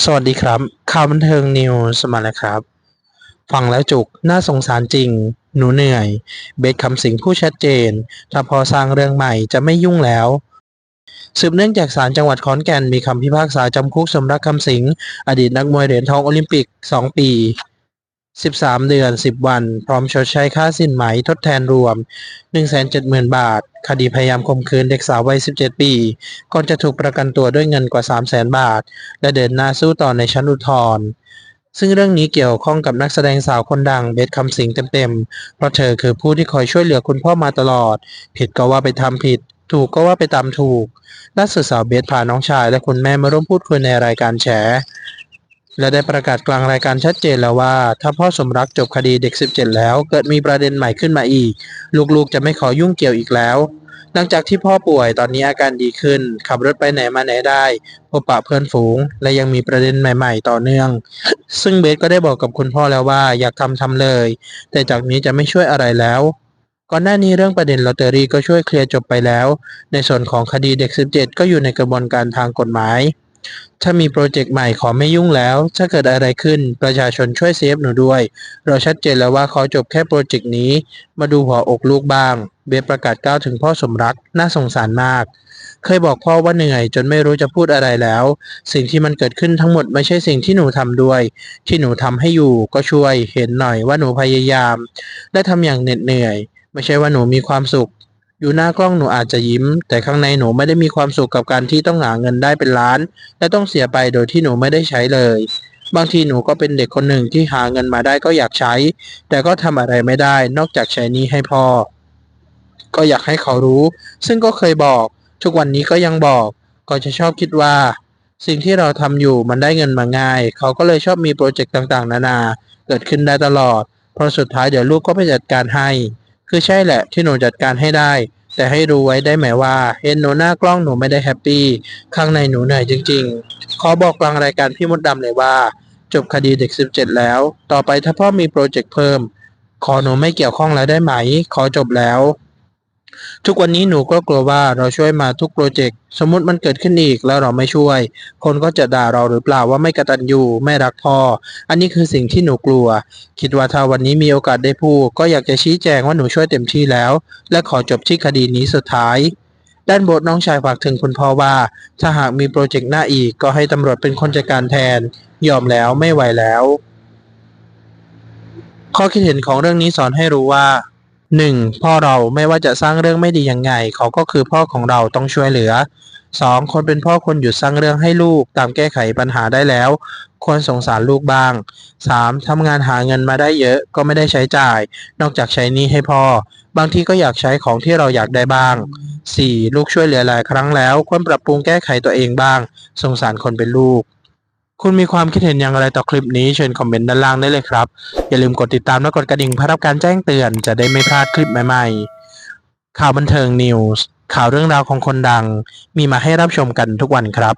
สวัสดีครับ ข่าวบันเทิงนิวสมาแล้วครับ ฟังแล้วจุก น่าสงสารจริง หนูเหนื่อย เบสคำสิงผู้ชัดเจน ถ้าพอสร้างเรื่องใหม่จะไม่ยุ่งแล้ว สืบเนื่องจากศาลจังหวัดขอนแก่นมีคำพิพากษาจำคุกสมรักคำสิง อดีตนักมวยเหรียญทองโอลิมปิก 2 ปี 13 เดือน 10 วัน พร้อมชดใช้ค่าสินไหมทดแทนรวม 170,000 บาท คดีพยายามข่มขืนเด็กสาววัย 17 ปี ก่อนจะถูกประกันตัวด้วยเงินกว่า 300,000 บาท และเดินหน้าสู้ต่อในชั้นอุทธรณ์ซึ่งเรื่องนี้เกี่ยวข้องกับนักแสดงสาวคนดังเบสคำสิงเต็มๆ เพราะเธอคือผู้ที่คอยช่วยเหลือคุณพ่อมาตลอด ผิดก็ว่าไปทำผิด ถูกก็ว่าไปตามถูกล่าสุดสาวเบสพาน้องชายและคุณแม่มาร่วมพูดคุยในรายการแฉ และได้ประกาศกลางรายการชัดเจนแล้วว่า ถ้าพ่อสมรักจบคดีเด็ก 17 แล้ว เกิดมีประเด็นใหม่ขึ้นมาอีก ลูกๆจะไม่ขอยุ่งเกี่ยวอีกแล้ว หลังจากที่พ่อป่วยตอนนี้อาการดีขึ้น ขับรถไปไหนมาไหนได้ พบปะเพื่อนฝูง และยังมีประเด็นใหม่ๆ ต่อเนื่อง ซึ่งเบสก็ได้บอกกับคุณพ่อแล้วว่าอยากทำทำเลย แต่จากนี้จะไม่ช่วยอะไรแล้วก่อนหน้านี้เรื่องประเด็นลอตเตอรี่ก็ช่วยเคลียร์จบไปแล้ว ในส่วนของคดีเด็ก 17 ก็อยู่ในกระบวนการทางกฎหมาย ถ้ามีโปรเจกต์ใหม่ขอไม่ยุ่งแล้ว ถ้าเกิดอะไรขึ้นประชาชนช่วยเซฟหนูด้วย เราชัดเจนแล้วว่าขอจบแค่โปรเจกต์นี้ มาดูหัวอกลูกบ้าง เบสประกาศก้าวถึงพ่อสมรัก น่าสงสารมาก เคยบอกพ่อว่าเหนื่อยจนไม่รู้จะพูดอะไรแล้ว สิ่งที่มันเกิดขึ้นทั้งหมดไม่ใช่สิ่งที่หนูทำด้วย ที่หนูทำให้อยู่ก็ช่วยเห็นหน่อยว่าหนูพยายาม และทำอย่างเหน็ดเหนื่อย ไม่ใช่ว่าหนูมีความสุข อยู่หน้ากล้องหนูอาจจะยิ้ม แต่ข้างในหนูไม่ได้มีความสุขกับการที่ต้องหาเงินได้เป็นล้าน และต้องเสียไปโดยที่หนูไม่ได้ใช้เลย บางทีหนูก็เป็นเด็กคนหนึ่งที่หาเงินมาได้ก็อยากใช้ แต่ก็ทำอะไรไม่ได้ นอกจากใช้นี้ให้พ่อ ก็อยากให้เขารู้ ซึ่งก็เคยบอก ทุกวันนี้ก็ยังบอก ก็จะชอบคิดว่า สิ่งที่เราทำอยู่มันได้เงินมาง่าย เขาก็เลยชอบมีโปรเจกต์ต่างๆ นานา เกิดขึ้นได้ตลอดเพราะสุดท้ายเดี๋ยวลูกก็ไปจัดการให้ คือใช่แหละที่หนูจัดการให้ได้ แต่ให้รู้ไว้ได้ไหมว่าเห็นหนูหน้ากล้องหนูไม่ได้แฮปปี้ข้างในหนูเหนื่อยจริง ๆ ขอบอกกลางรายการพี่มดดำเลยว่า จบคดีเด็ก 17 แล้ว ต่อไปถ้าพ่อมีโปรเจกต์เพิ่ม ขอหนูไม่เกี่ยวข้องแล้วได้ไหม ขอจบแล้ว ทุกวันนี้หนูก็กลัวว่าเราช่วยมาทุกโปรเจกต์สมมติมันเกิดขึ้นอีกแล้วเราไม่ช่วย คนก็จะด่าเราหรือเปล่าว่าไม่กระตัญญูไม่รักพ่อ อันนี้คือสิ่งที่หนูกลัว คิดว่าถ้าวันนี้มีโอกาสได้พูดก็อยากจะชี้แจงว่าหนูช่วยเต็มที่แล้ว และขอจบที่คดีนี้สุดท้าย ด้านบทน้องชายฝากถึงคุณพ่อว่า ถ้าหากมีโปรเจกต์หน้าอีกก็ให้ตำรวจเป็นคนจัดการแทน ยอมแล้วไม่ไหวแล้ว ข้อคิดเห็นของเรื่องนี้สอนให้รู้ว่า 1. พ่อเราไม่ว่าจะสร้างเรื่องไม่ดียังไง เขาก็คือพ่อของเราต้องช่วยเหลือ 2. คนเป็นพ่อควรหยุดสร้างเรื่องให้ลูกตามแก้ไขปัญหาได้แล้ว ควรสงสารลูกบ้าง 3. ทำงานหาเงินมาได้เยอะก็ไม่ได้ใช้จ่าย นอกจากใช้นี้ให้พ่อ บางทีก็อยากใช้ของที่เราอยากได้บ้าง 4. ลูกช่วยเหลือหลายครั้งแล้ว ควรปรับปรุงแก้ไขตัวเองบ้าง สงสารคนเป็นลูก คุณมีความคิดเห็นอย่างไรต่อคลิปนี้เชิญคอมเมนต์ด้านล่างได้เลยครับ อย่าลืมกดติดตามและกดกระดิ่งเพื่อรับการแจ้งเตือนจะได้ไม่พลาดคลิปใหม่ๆ ข่าวบันเทิงนิวส์ข่าวเรื่องราวของคนดัง มีมาให้รับชมกันทุกวันครับ